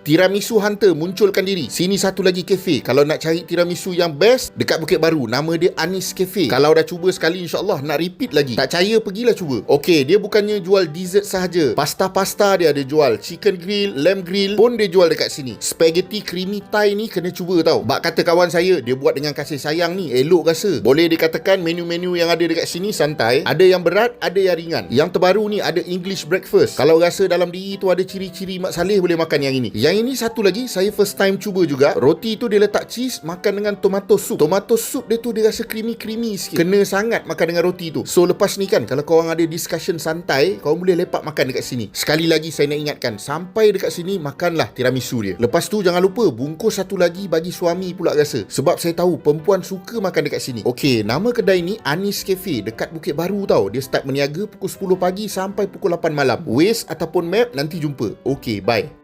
Tiramisu Hunter munculkan diri. Sini satu lagi kafe. Kalau nak cari tiramisu yang best, dekat Bukit Baru. Nama dia Anis Cafe. Kalau dah cuba sekali, insyaAllah nak repeat lagi. Tak percaya, pergilah cuba. Okey, dia bukannya jual dessert sahaja. Pasta-pasta dia ada jual. Chicken grill, lamb grill pun dia jual dekat sini. Spaghetti creamy Thai ni kena cuba tau. Bak kata kawan saya, dia buat dengan kasih sayang ni. Elok rasa. Boleh dikatakan menu-menu yang ada dekat sini santai. Ada yang berat, ada yang ringan. Yang terbaru ni ada English breakfast. Kalau rasa dalam diri tu ada ciri-ciri Mak Saleh boleh makan yang ini. Yang ini satu lagi saya first time cuba juga. Roti tu dia letak cheese makan dengan tomato soup. Tomato soup dia tu dia rasa creamy-creamy sikit. Kena sangat makan dengan roti tu. So lepas ni kan kalau korang ada discussion santai, korang boleh lepak makan dekat sini. Sekali lagi saya nak ingatkan, sampai dekat sini makanlah tiramisu dia. Lepas tu jangan lupa bungkus satu lagi bagi suami pula rasa. Sebab saya tahu perempuan suka makan dekat sini. Okey, nama kedai ni Anis Cafe dekat Bukit Baru tau. Dia start berniaga pukul 10 pagi sampai pukul 8 malam. Waze ataupun map nanti jumpa. Okey, bye.